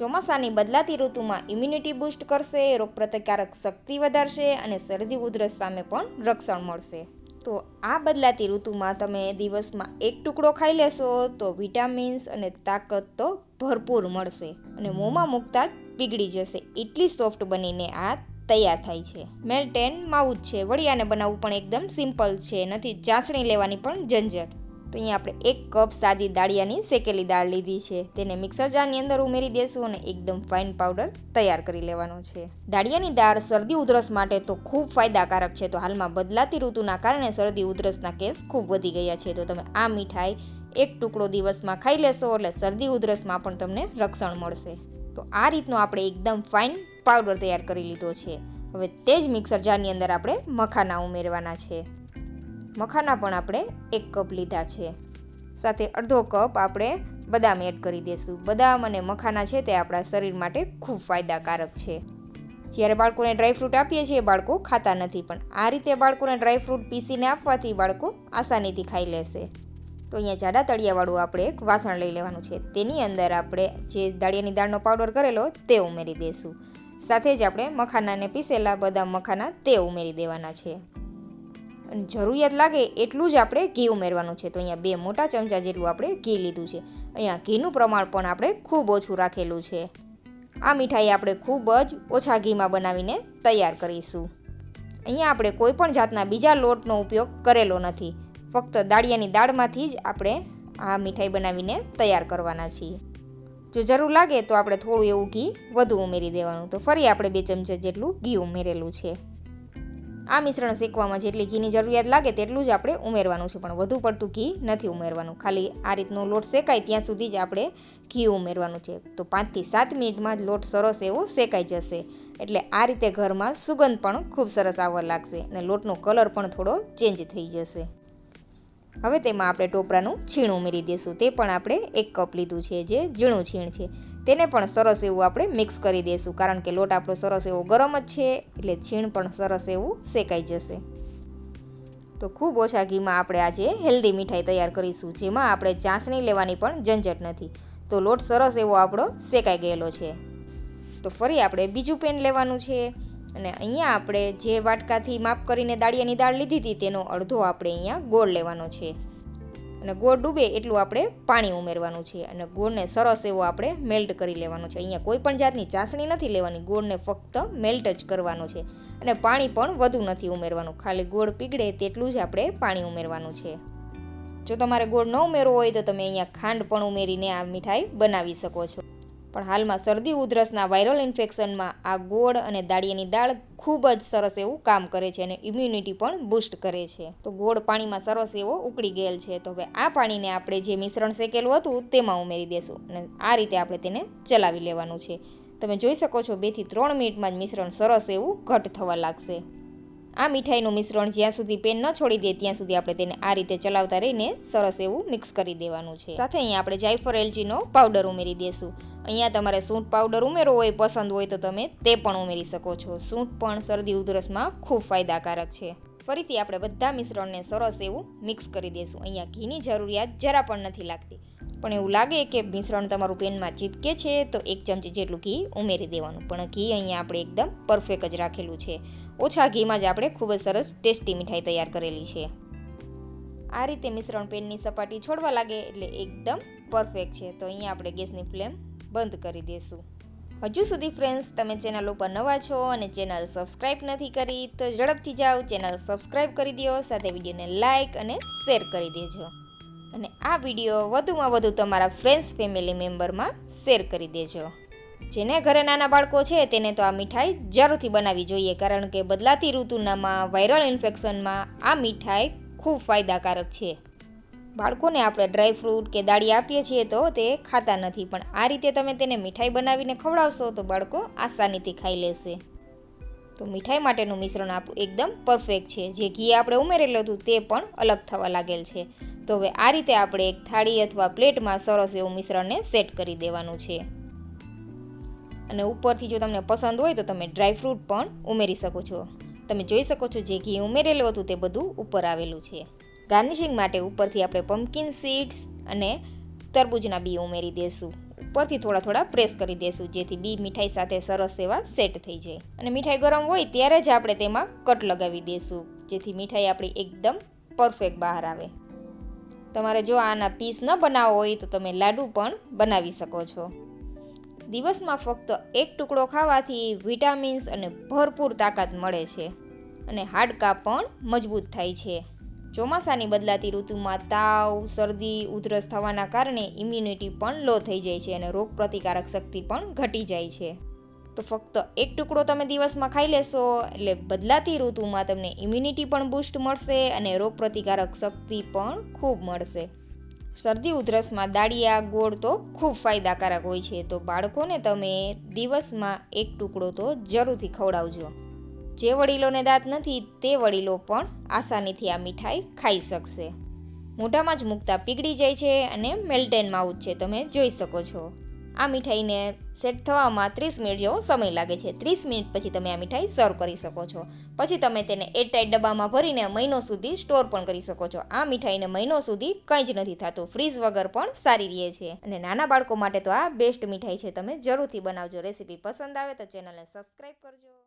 ચોમાસાની બદલાતી ઋતુમાં ઇમ્યુનિટી બૂસ્ટ કરશે, રોગપ્રતિકારક શક્તિ વધારશે અને શરદી ઉધરસ સામે પણ રક્ષણ મળશે. તો આ બદલાતી ઋતુમાં તમે દિવસમાં એક ટુકડો ખાઈ લેશો તો વિટામિન્સ અને તાકાત તો ભરપૂર મળશે અને મોંમાં મૂકતા જ પીગળી જશે. એટલી સોફ્ટ બનીને આ તૈયાર થાય છે. મેલ્ટેન માવું જ છે વળિયાને બનાવવું પણ એકદમ સિમ્પલ છે, નથી ચાસણી લેવાની પણ ઝંઝટ. તો અહીંયા આપણે એક કપ સાદી દાળિયાની શેકેલી દાળ લીધી છે. તેને મિક્સર જારની અંદર ઉમેરી દેશું અને એકદમ ફાઇન પાવડર તૈયાર કરી લેવાનો છે. દાળિયાની દાળ શરદી ઉધરસ માટે તો ખૂબ ફાયદાકારક છે. તો હાલમાં બદલાતી ઋતુના કારણે શરદી ઉધરસના કેસ ખૂબ વધી ગયા છે. તો તમે આ મીઠાઈ એક ટુકડો દિવસમાં ખાઈ લેશો એટલે શરદી ઉધરસમાં પણ તમને રક્ષણ મળશે. તો આ રીતનો આપણે એકદમ ફાઇન પાવડર તૈયાર કરી લીધો છે. હવે તે જ મિક્સર જારની અંદર આપણે મખાના ઉમેરવાના છે. મખાના પણ આપણે એક કપ લીધા છે. સાથે અડધો કપ આપણે બદામ એડ કરી દઈશું બદામ અને મખાના છે તે આપણા શરીર માટે ખૂબ ફાયદાકારક છે. જ્યારે બાળકોને ડ્રાયફ્રૂટ આપીએ છીએ, બાળકો ખાતા નથી, પણ આ રીતે બાળકોને ડ્રાયફ્રૂટ પીસીને આપવાથી બાળકો આસાનીથી ખાઈ લેશે. તો અહીંયા જાડા તળિયાવાળું આપણે એક વાસણ લઈ લેવાનું છે. તેની અંદર આપણે જે દાળિયાની દાળનો પાવડર કરેલો તે ઉમેરી દઈશું સાથે જ આપણે મખાનાને પીસેલા બદામ મખાના તે ઉમેરી દેવાના છે. અને જરૂરિયાત લાગે એટલું જ આપણે ઘી ઉમેરવાનું છે. તો અહીંયા બે મોટા ચમચા જેટલું આપણે ઘી લીધું છે. અહીંયા ઘીનું પ્રમાણ પણ આપણે ખૂબ ઓછું રાખેલું છે. આ મીઠાઈ આપણે ખૂબ જ ઓછા ઘીમાં બનાવીને તૈયાર કરીશું. અહીંયા આપણે કોઈ પણ જાતના બીજા લોટનો ઉપયોગ કરેલો નથી. ફક્ત દાળિયાની દાળમાંથી જ આપણે આ મીઠાઈ બનાવીને તૈયાર કરવાના છીએ. જો જરૂર લાગે તો આપણે થોડું એવું ઘી વધુ ઉમેરી દેવાનું. તો ફરી આપણે બે ચમચા જેટલું ઘી ઉમેરેલું છે. આ મિશ્રણ શેકવામાં જેટલી ઘીની જરૂરિયાત લાગે તેટલું જ આપણે ઉમેરવાનું છે. પણ વધુ પડતું ઘી નથી ઉમેરવાનું. ખાલી આ રીતનો લોટ શેકાય ત્યાં સુધી જ આપણે ઘી ઉમેરવાનું છે. તો પાંચથી સાત મિનિટમાં જ લોટ સરસ એવો શેકાઈ જશે. એટલે આ રીતે ઘરમાં સુગંધ પણ ખૂબ સરસ આવવા લાગશે અને લોટનો કલર પણ થોડો ચેન્જ થઈ જશે. હવે તેમાં આપણે ટોપરાનું છીણ ઉમેરી દઈશું તે પણ આપણે એક કપ લીધું છે જે ઝીણું છીણ છે. તેને પણ સરસ એવું આપણે મિક્સ કરી દઈશું, કારણ કે લોટ આપણો સરસ એવો ગરમ જ છે, એટલે છીણ પણ સરસ એવું શેકાઈ જશે. તો ખૂબ ઓછા ઘીમાં આપણે આજે હેલ્ધી મીઠાઈ તૈયાર કરીશું, જેમાં આપણે ચાસણી લેવાની પણ ઝંઝટ નથી. તો લોટ સરસ એવો આપણો શેકાઈ ગયેલો છે. તો ફરી આપણે બીજું પેન લેવાનું છે, અને અહીંયા આપણે જે વાટકાથી માપ કરીને દાળિયાની દાળ લીધી હતી તેનો અડધો આપણે અહીંયા ગોળ લેવાનો છે. અને ગોળ ડૂબે એટલું આપણે પાણી ઉમેરવાનું છે અને ગોળને સરસ એવો આપણે મેલ્ટ કરી લેવાનો છે. અહીંયા કોઈ પણ જાતની ચાસણી નથી લેવાની, ગોળને ફક્ત મેલ્ટ જ કરવાનો છે અને પાણી પણ વધુ નથી ઉમેરવાનું. ખાલી ગોળ પીગળે તેટલું જ આપણે પાણી ઉમેરવાનું છે. જો તમારે ગોળ ન ઉમેરવો હોય તો તમે અહીંયા ખાંડ પણ ઉમેરીને આ મીઠાઈ બનાવી શકો છો. પણ હાલમાં શરદી, ઉધરસના વાયરલ ઇન્ફેક્શનમાં આ ગોળ અને દાળિયાની દાળ ખૂબ જ સરસ એવું કામ કરે છે અને ઇમ્યુનિટી પણ બૂસ્ટ કરે છે. તો ગોળ પાણીમાં સરસ એવો ઉકળી ગયેલ છે. તો હવે આ પાણીને આપણે જે મિશ્રણ શેકેલું હતું તેમાં ઉમેરી દેશું અને આ રીતે આપણે તેને ચલાવી લેવાનું છે. તમે જોઈ શકો છો, બેથી ત્રણ મિનિટમાં જ મિશ્રણ સરસ એવું ઘટ થવા લાગશે. આ મીઠાઈનું મિશ્રણ જ્યાં સુધી પેન ન છોડી દે ત્યાં સુધી આપણે તેને આ રીતે ચલાવતા રહીને સરસ એવું મિક્સ કરી દેવાનું છે. સાથે અહીંયા આપણે જાયફર એલચીનો પાવડર ઉમેરી દઈશું અહીંયા તમારે સૂંઠ પાવડર ઉમેરવો હોય, પસંદ હોય તો તમે તે પણ ઉમેરી શકો છો. સૂંઠ પણ શરદી ઉધરસમાં ખૂબ ફાયદાકારક છે. ફરીથી આપણે બધા મિશ્રણને સરસ એવું મિક્સ કરી દઈશું અહીંયા ઘીની જરૂરિયાત જરા પણ નથી લાગતી. પણ એવું લાગે કે મિશ્રણ તમારું પેનમાં ચીપકે છે, તો એક ચમચી જેટલું ઘી ઉમેરી દેવાનું. પણ ઘી અહીંયા આપણે એકદમ પરફેક્ટ જ રાખેલું છે. ઓછા ઘીમાં જ આપણે ખૂબ જ સરસ ટેસ્ટી મીઠાઈ તૈયાર કરેલી છે. આ રીતે મિશ્રણ પેનની સપાટી છોડવા લાગે એટલે એકદમ પરફેક્ટ છે. તો અહીંયા આપણે ગેસની ફ્લેમ બંધ કરી દઈશું હજુ સુધી ફ્રેન્ડ્સ તમે ચેનલ ઉપર નવા છો અને ચેનલ સબસ્ક્રાઇબ નથી કરી, તો ઝડપથી જાઓ. ચેનલ સબસ્ક્રાઇબ કરી દો, સાથે વિડીયોને લાઇક અને શેર કરી દેજો. અને આ વીડિયો વધુમાં વધુ તમારા ફ્રેન્ડ્સ ફેમિલી મેમ્બરમાં શેર કરી દેજો. જેને ઘરે નાના બાળકો છે, તેને તો આ મીઠાઈ જરૂરથી બનાવવી જોઈએ, કારણ કે બદલાતી ઋતુનામાં વાયરલ ઇન્ફેક્શનમાં આ મીઠાઈ ખૂબ ફાયદાકારક છે. બાળકોને આપણે ડ્રાય ફ્રૂટ કે દાળી આપીએ છીએ તો તે ખાતા નથી, પણ આ રીતે તમે તેને મીઠાઈ બનાવીને ખવડાવશો તો બાળકો આસાનીથી ખાઈ લેશે. તો મીઠાઈ માટેનું મિશ્રણ આપણું એકદમ પરફેક્ટ છે. જે ઘી આપણે ઉમેરેલું હતું તે પણ અલગ થવા લાગેલ છે. તો હવે આ રીતે આપણે એક થાળી અથવા પ્લેટમાં સરસ એવું મિશ્રણને સેટ કરી દેવાનું છે. અને ઉપરથી જો તમને પસંદ હોય તો તમે ડ્રાયફ્રૂટ પણ ઉમેરી શકો છો. તમે જોઈ શકો છો જે ઘી ઉમેરેલું હતું તે બધું ઉપર આવેલું છે. ગાર્નિશિંગ માટે ઉપરથી આપણે પમ્પકિન સીડ્સ અને તરબૂચના બી ઉમેરી દઈશું ઉપરથી થોડા થોડા પ્રેસ કરી દેશું, જેથી બી મીઠાઈ સાથે સરસ એવા સેટ થઈ જાય. અને મીઠાઈ ગરમ હોય ત્યારે જ આપણે તેમાં કટ લગાવી દેશું, જેથી મીઠાઈ આપણી એકદમ પરફેક્ટ બહાર આવે. તમારે જો આના પીસ ન બનાવવો હોય તો તમે લાડુ પણ બનાવી શકો છો. દિવસમાં ફક્ત એક ટુકડો ખાવાથી વિટામિન્સ અને ભરપૂર તાકાત મળે છે. અને હાડકાં પણ મજબૂત થાય છે. ચોમાસાની બદલાતી ઋતુમાં તાવ, શરદી, ઉધરસ થવાના કારણે ઇમ્યુનિટી પણ લો થઈ જાય છે અને રોગ પ્રતિકારક શક્તિ પણ ઘટી જાય છે. તો ફક્ત એક ટુકડો તમે દિવસમાં ખાઈ લેશો એટલે બદલાતી ઋતુમાં તમને ઇમ્યુનિટી પણ બૂસ્ટ મળશે અને રોગ પ્રતિકારક શક્તિ પણ ખૂબ મળશે. શરદી, ઉધરસમાં દાળિયા, ગોળ તો ખૂબ ફાયદાકારક હોય છે. તો બાળકોને તમે દિવસમાં એક ટુકડો તો જરૂરથી ખવડાવજો. જે વડીલોને દાંત નથી, તે વડીલો પણ આસાનીથી આ મીઠાઈ ખાઈ શકશે. મોઢામાં જ મૂકતા પીગળી જાય છે અને મેલ્ટેન માઉથ છે, તમે જોઈ શકો છો. આ મીઠાઈને સેટ થવામાં ત્રીસ મિનિટ જેવો સમય લાગે છે. ત્રીસ મિનિટ પછી તમે આ મીઠાઈ સર્વ કરી શકો છો. પછી તમે તેને એરટાઈટ ડબ્બામાં ભરીને મહિનો સુધી સ્ટોર પણ કરી શકો છો. આ મીઠાઈને મહિનો સુધી કંઈ જ નથી થતું. ફ્રીઝ વગર પણ સારી રહે છે. અને નાના બાળકો માટે તો આ બેસ્ટ મીઠાઈ છે. તમે જરૂરથી બનાવજો. રેસીપી પસંદ આવે તો ચેનલને સબસ્ક્રાઈબ કરજો.